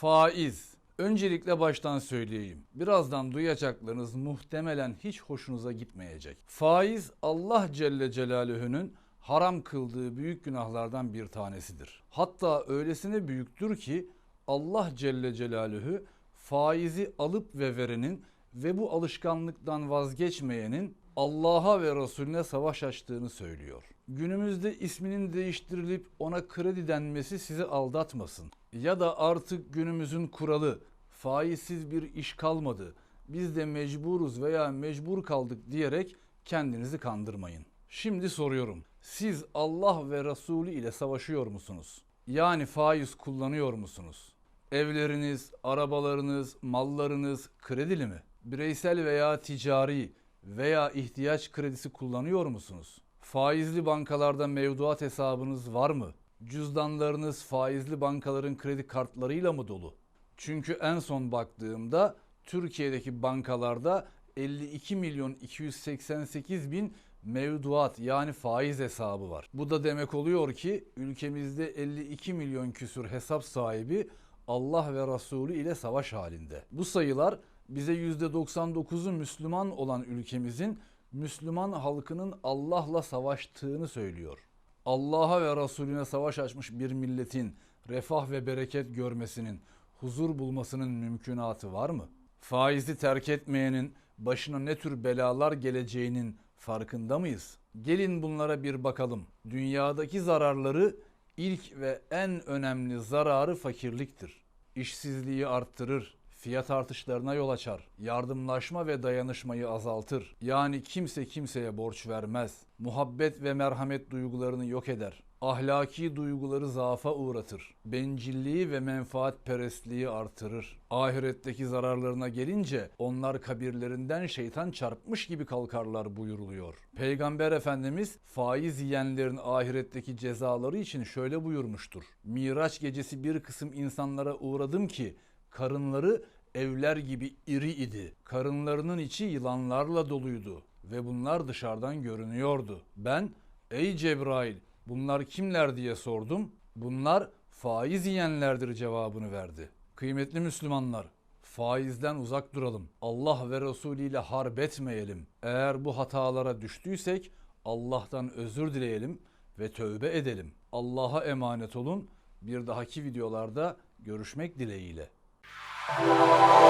Faiz. Öncelikle baştan söyleyeyim. Birazdan duyacaklarınız muhtemelen hiç hoşunuza gitmeyecek. Faiz Allah Celle Celaluhu'nun haram kıldığı büyük günahlardan bir tanesidir. Hatta öylesine büyüktür ki Allah Celle Celaluhu faizi alıp ve verenin ve bu alışkanlıktan vazgeçmeyenin Allah'a ve Resulüne savaş açtığını söylüyor. Günümüzde isminin değiştirilip ona kredi denmesi sizi aldatmasın. Ya da artık günümüzün kuralı faizsiz bir iş kalmadı. Biz de mecburuz veya mecbur kaldık diyerek kendinizi kandırmayın. Şimdi soruyorum. Siz Allah ve Resulü ile savaşıyor musunuz? Yani faiz kullanıyor musunuz? Evleriniz, arabalarınız, mallarınız kredili mi? Bireysel veya ticari veya ihtiyaç kredisi kullanıyor musunuz? Faizli bankalarda mevduat hesabınız var mı? Cüzdanlarınız faizli bankaların kredi kartlarıyla mı dolu? Çünkü en son baktığımda Türkiye'deki bankalarda 52 milyon 288 bin mevduat yani faiz hesabı var. Bu da demek oluyor ki ülkemizde 52 milyon küsür hesap sahibi Allah ve Resulü ile savaş halinde. Bu sayılar bize %99'u Müslüman olan ülkemizin Müslüman halkının Allah'la savaştığını söylüyor. Allah'a ve Resulüne savaş açmış bir milletin refah ve bereket görmesinin, huzur bulmasının mümkünatı var mı? Faizi terk etmeyenin başına ne tür belalar geleceğinin farkında mıyız? Gelin bunlara bir bakalım. Dünyadaki zararları ilk ve en önemli zararı fakirliktir. İşsizliği arttırır, fiyat artışlarına yol açar, yardımlaşma ve dayanışmayı azaltır. Yani kimse kimseye borç vermez. Muhabbet ve merhamet duygularını yok eder. Ahlaki duyguları zaafa uğratır. Bencilliği ve menfaatperestliği artırır. Ahiretteki zararlarına gelince onlar kabirlerinden şeytan çarpmış gibi kalkarlar buyuruluyor. Peygamber Efendimiz faiz yiyenlerin ahiretteki cezaları için şöyle buyurmuştur. Miraç gecesi bir kısım insanlara uğradım ki karınları evler gibi iri idi. Karınlarının içi yılanlarla doluydu ve bunlar dışarıdan görünüyordu. Ben ey Cebrail bunlar kimler diye sordum. Bunlar faiz yiyenlerdir cevabını verdi. Kıymetli Müslümanlar faizden uzak duralım. Allah ve Resulü ile harp etmeyelim. Eğer bu hatalara düştüysek Allah'tan özür dileyelim ve tövbe edelim. Allah'a emanet olun. Bir dahaki videolarda görüşmek dileğiyle. Thank you.